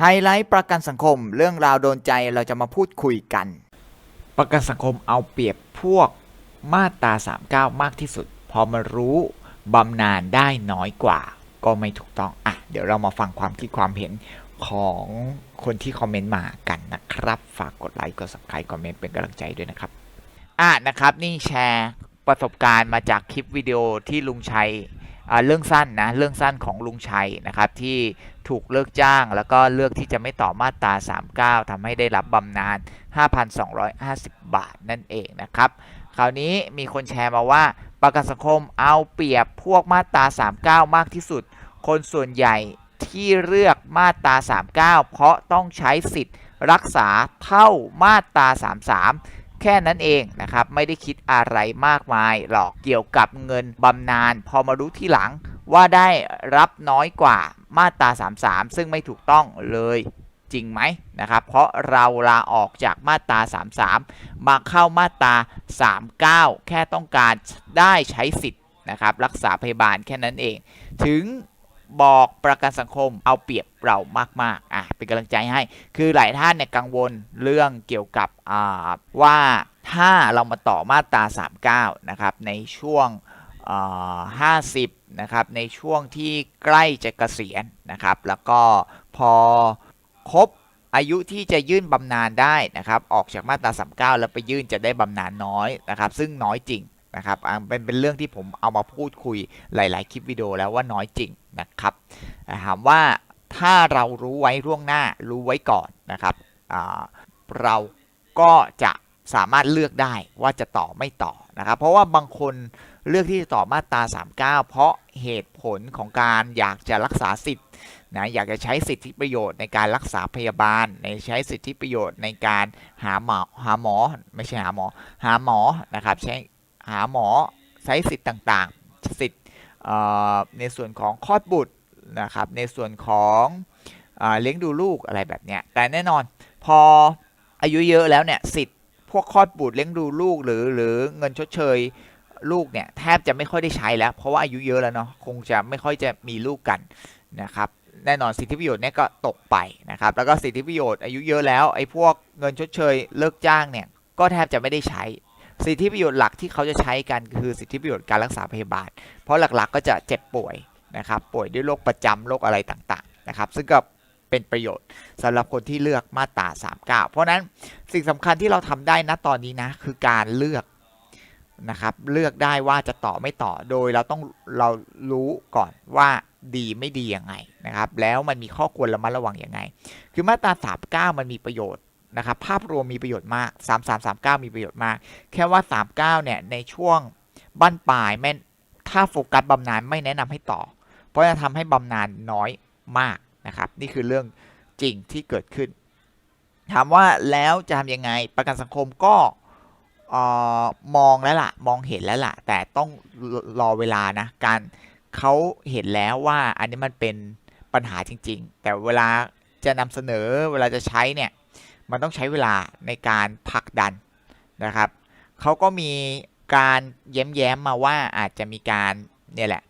ไฮไลท์ประกันสังคมเรื่องราวโดนใจเราจะมาพูดคุยกัน ประกันสังคมเอาเปรียบพวกมาตรา 39 มากที่สุด พอมารู้บำนาญได้น้อยกว่า ก็ไม่ถูกต้องอะเดี๋ยวเรามาฟังความคิดความเห็นของคนที่คอมเมนต์มากันนะครับ ฝากกดไลค์กด subscribe คอมเมนต์เป็นกำลังใจด้วยนะครับ อะนะครับนี่แชร์ประสบการณ์มาจากคลิปวิดีโอที่ลุงชัยเรื่องสั้นนะเรื่องสั้นของลุงชัยนะครับที่ ถูกเลิกจ้าง แล้วก็เลือกที่จะไม่ต่อมาตรา 39ทำให้ได้รับบำนาญ 5,250 บาทนั่นเองนะครับ คราวนี้มีคนแชร์มาว่า ประกันสังคมเอาเปรียบพวกมาตรา 39 มากที่สุด คนส่วนใหญ่ที่เลือกมาตรา 39 เพราะต้องใช้สิทธิ์รักษาเท่ามาตรา 33แค่นั้นเองนะครับ ไม่ได้คิดอะไรมากมายหรอกเกี่ยวกับเงินบำนาญพอมารู้ที่หลัง ว่าได้รับน้อยกว่ามาตรา 33 ซึ่งไม่ถูกต้องเลยจริงไหมนะครับ เพราะเราลาออกจากมาตรา 33 มาเข้ามาตรา 39 แค่ต้องการได้ใช้สิทธิ์นะครับ รักษาพยาบาลแค่นั้นเอง ถึงบอกประกันสังคมเอาเปรียบเรามากๆอะเป็นกำลังใจให้ คือหลายท่านเนี่ยกังวลเรื่องเกี่ยวกับว่าถ้าเรามาต่อมาตรา 39 นะครับในช่วง 50นะครับในช่วงที่ใกล้จะเกษียณนะครับ แล้วก็พอครบอายุที่จะยื่นบำนาญได้นะครับออกจากมาตรา39 แล้วไปยื่นจะได้บำนาญน้อยนะครับซึ่งน้อยจริงนะครับเป็นเป็นเรื่องที่ผมเอามาพูดคุยหลาย ๆ คลิปวิดีโอแล้วว่าน้อยจริงนะครับถามว่าถ้าเรารู้ไว้ล่วงหน้ารู้ไว้ก่อนนะครับเราก็จะสามารถเลือกได้ว่าจะต่อไม่ต่อนะครับเพราะว่าบางคน เลือกที่จะต่อมาตรา 39 เพราะเหตุผลของการอยากจะรักษาสิทธิ์นะอยากจะใช้สิทธิประโยชน์ในการรักษาพยาบาล ในใช้สิทธิประโยชน์ในการหาหมอหาหมอไม่ใช่หาหมอหาหมอนะครับใช้หาหมอใช้สิทธิ์ต่างๆ สิทธิ์ในส่วนของคลอดบุตรนะครับในส่วนของเอเลี้ยงดูลูกอะไรแบบเนี้ยแต่แน่นอนพออายุเยอะแล้วเนี่ยสิทธิ์พวกคลอดบุตรเลี้ยงดูลูกหรือหรือเงินชดเชย ลูกเนี่ยแทบจะไม่ค่อยได้ใช้แล้ว เพราะว่าอายุเยอะแล้วเนาะคงจะไม่ค่อยจะมีลูกกันนะครับแน่นอนสิทธิประโยชน์เนี่ยก็ตกไปนะครับแล้วก็สิทธิประโยชน์อายุเยอะแล้วไอ้พวกเงินชดเชยเลิกจ้างเนี่ยก็แทบจะไม่ได้ใช้ สิทธิประโยชน์หลักที่เขาจะใช้กันคือสิทธิประโยชน์การรักษาพยาบาล เพราะหลักๆก็จะเจ็บป่วยนะครับป่วยด้วยโรคประจำโรคอะไรต่างๆนะครับซึ่งก็เป็นประโยชน์สำหรับคนที่เลือกมาตรา 39 เพราะฉะนั้นสิ่งสำคัญที่เราทำได้นะตอนนี้นะคือการเลือก นะครับ เลือกได้ว่าจะต่อไม่ต่อโดยเราต้องเรารู้ก่อนว่าดีไม่ดียังไงนะครับ แล้วมันมีข้อควรระมัดระวังยังไง คือมาตรา 39 มันมีประโยชน์นะครับ ภาพรวมมีประโยชน์มาก 3339 มีประโยชน์มาก แค่ว่า 39 เนี่ยในช่วงบั้นปลายแม่ถ้าโฟกัสบำนาญไม่แนะนำให้ต่อ เพราะจะทำให้บำนาญน้อยมากนะครับ นี่คือเรื่องจริงที่เกิดขึ้น ถามว่าแล้วจะทำยังไงประกันสังคมก็ ออมองแล้วล่ะ มองเห็นแล้วล่ะ แต่ต้องรอเวลานะ การเขาเห็นแล้วว่าอันนี้มันเป็นปัญหาจริง ๆ แต่เวลาจะนำเสนอเวลาจะใช้เนี่ย มันต้องใช้เวลาในการผลักดันนะครับเขาก็มีการแย้มๆมาว่าอาจจะมีการเนี่ยแหละ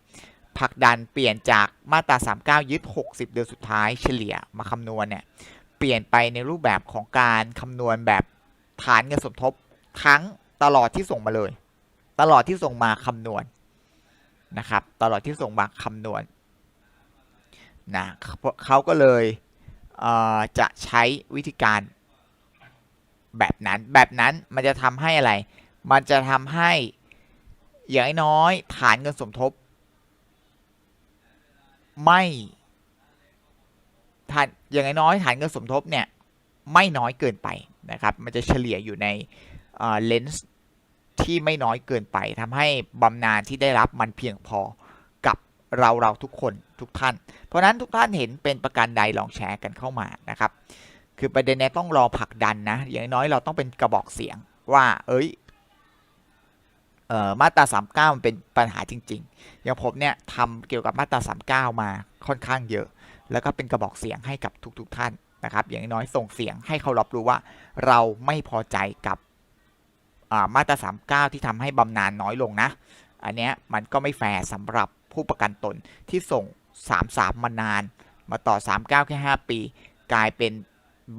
ผลักดันเปลี่ยนจากมาตรา 39 ยึด 60 เดือนสุดท้ายเฉลี่ยมาคำนวณเนี่ยเปลี่ยนไปในรูปแบบของการคำนวณแบบฐานเงินสมทบ ทั้งตลอดที่ส่งมาเลย ตลอดที่ส่งมาคำนวณนะครับ ตลอดที่ส่งมาคำนวณนะเขาก็เลยเจะใช้วิธีการแบบนั้นแบบนั้นมันจะทำให้อะไร มันจะทำให้อย่างน้อยฐานเงินสมทบ ไม่ฐานอย่างน้อยฐานเงินสมทบเนี่ยไม่น้อยเกินไปนะครับ มันจะเฉลี่ยอยู่ใน เลนส์ที่ไม่น้อยเกินไปทำให้บำนาญที่ได้รับมันเพียงพอกับเราเราทุกคนทุกท่าน เพราะนั้นทุกท่านเห็นเป็นประการใดลองแชร์กันเข้ามานะครับคือประเด็นเนี้ยต้องรอผลักดันนะอย่างน้อยเราต้องเป็นกระบอกเสียงว่า เอ้ยเออมาตรา 39 มันเป็นปัญหาจริง ๆ อย่างผมเนี่ยทำเกี่ยวกับมาตรา 39 มาค่อนข้างเยอะ แล้วก็เป็นกระบอกเสียงให้กับทุกๆทท่านนะครับ อย่างน้อยส่งเสียงให้เขารับรู้ว่า เราไม่พอใจกับ มาตรา 39 ที่ทำให้บำนาญน้อยลงนะ อันเนี้ยมันก็ไม่แฟร์สำหรับผู้ประกันตนที่ส่ง 33 มานาน มาต่อ 39 แค่ 5 ปี กลายเป็น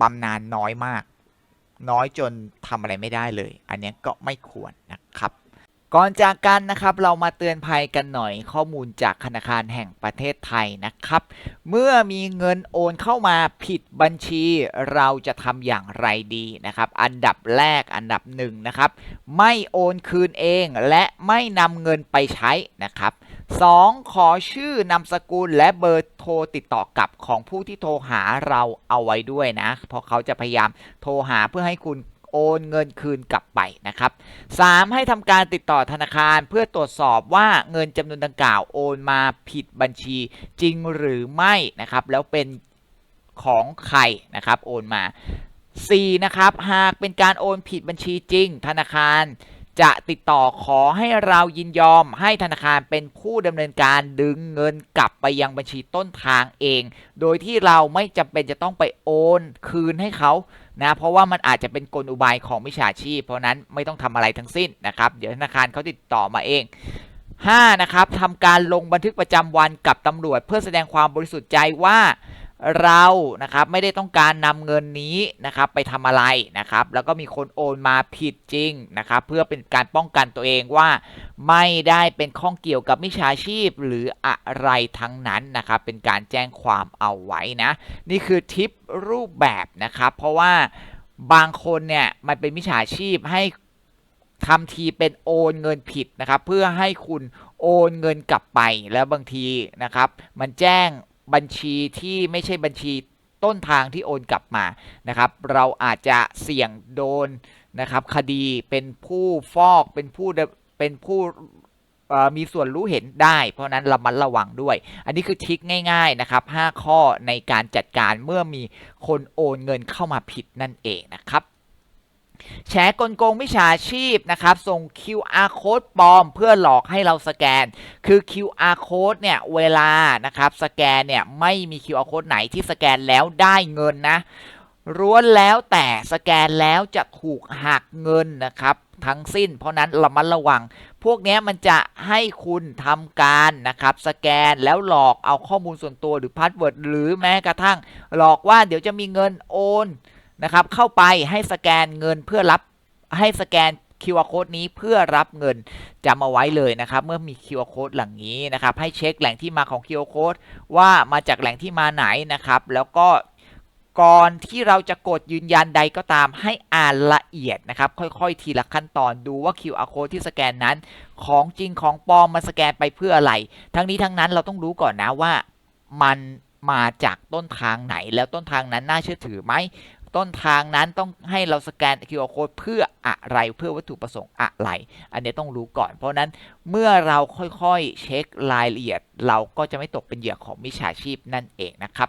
บำนาญน้อยมาก น้อยจนทำอะไรไม่ได้เลย อันเนี้ยก็ไม่ควรนะครับ ก่อนจากกันนะครับเรามาเตือนภัยกันหน่อยข้อมูลจากธนาคารแห่งประเทศไทยนะครับ เมื่อมีเงินโอนเข้ามาผิดบัญชีเราจะทำอย่างไรดีนะครับ อันดับแรกอันดับหนึ่งนะครับ ไม่โอนคืนเองและไม่นำเงินไปใช้นะครับ 2. ขอชื่อนามสกุลและเบอร์โทรติดต่อกลับของผู้ที่โทรหาเราเอาไว้ด้วยนะ เพราะเขาจะพยายามโทรหาเพื่อให้คุณ โอนเงินคืนกลับไปนะครับ 3. ให้ทำการติดต่อธนาคารเพื่อตรวจสอบว่าเงินจำนวนดังกล่าวโอนมาผิดบัญชีจริงหรือไม่นะครับ แล้วเป็นของใครนะครับโอนมา 4. นะครับหากเป็นการโอนผิดบัญชีจริง ธนาคารจะติดต่อขอให้เรายินยอมให้ธนาคารเป็นผู้ดำเนินการดึงเงินกลับไปยังบัญชีต้นทางเอง โดยที่เราไม่จำเป็นจะต้องไปโอนคืนให้เขา นะเพราะว่ามันอาจจะเป็นกลอุบายของมิจฉาชีพ เพราะนั้นไม่ต้องทำอะไรทั้งสิ้นนะครับเดี๋ยวธนาคารเขาติดต่อมาเอง 5. นะครับทำการลงบันทึกประจำวันกับตำรวจ เพื่อแสดงความบริสุทธิ์ใจว่า เรานะครับไม่ได้ต้องการนำเงินนี้นะครับไปทำอะไรนะครับ แล้วก็มีคนโอนมาผิดจริงนะครับ เพื่อเป็นการป้องกันตัวเองว่า ไม่ได้เป็นข้องเกี่ยวกับมิจฉาชีพหรืออะไรทั้งนั้นนะครับ เป็นการแจ้งความเอาไว้นะ นี่คือทิปรูปแบบนะครับ เพราะว่าบางคนเนี่ยมันเป็นมิจฉาชีพให้ทำทีเป็นโอนเงินผิดนะครับ เพื่อให้คุณโอนเงินกลับไปแล้วบางทีนะครับ มันแจ้ง บัญชีที่ไม่ใช่บัญชีต้นทางที่โอนกลับมานะครับ เราอาจจะเสี่ยงโดนนะครับคดีเป็นผู้ฟอกเป็นผู้เป็นผู้มีส่วนรู้เห็นได้ เพราะนั้นระมัดระวังด้วย อันนี้คือทริคง่ายๆนะครับ 5 ข้อในการจัดการเมื่อมีคนโอนเงินเข้ามาผิดนั่นเองนะครับ แฉกลโกงมิจฉาชีพนะครับ ส่ง QR code ปลอมเพื่อหลอกให้เราสแกน คือ QR code เนี่ย เวลานะครับสแกนเนี่ยไม่มี QR code ไหนที่สแกนแล้วได้เงินนะร้วนแล้วแต่สแกนแล้วจะถูกหักเงินนะครับ ทั้งสิ้น เพราะนั้นระมัดระวัง พวกนี้มันจะให้คุณทำการนะครับ สแกนแล้วหลอกเอาข้อมูลส่วนตัวหรือพาสเวิร์ดหรือแม้กระทั่ง หลอกว่าเดี๋ยวจะมีเงินโอน นะครับ เข้าไปให้สแกนเงินเพื่อรับให้สแกน QR code นี้เพื่อรับเงินจำเอาไว้เลยนะครับ เมื่อมี QR code หลังนี้นะครับ ให้เช็คแหล่งที่มาของ QR code ว่ามาจากแหล่งที่มาไหนนะครับ แล้วก็ก่อนที่เราจะกดยืนยันใดก็ตามให้อ่านละเอียดนะครับ ค่อยๆ ทีละขั้นตอนดูว่า QR code ที่สแกนนั้น ของจริงของปลอมมันสแกนไปเพื่ออะไร ทั้งนี้ทั้งนั้นเราต้องรู้ก่อนนะว่ามันมาจากต้นทางไหนแล้วต้นทางนั้นน่าเชื่อถือไหม ต้นทางนั้นต้องให้เราสแกน QR code เพื่ออะไรเพื่อวัตถุประสงค์อะไร อันนี้ต้องรู้ก่อน เพราะนั้นเมื่อเราค่อยๆเช็ครายละเอียด เราก็จะไม่ตกเป็นเหยื่อของมิจฉาชีพนั่นเองนะครับ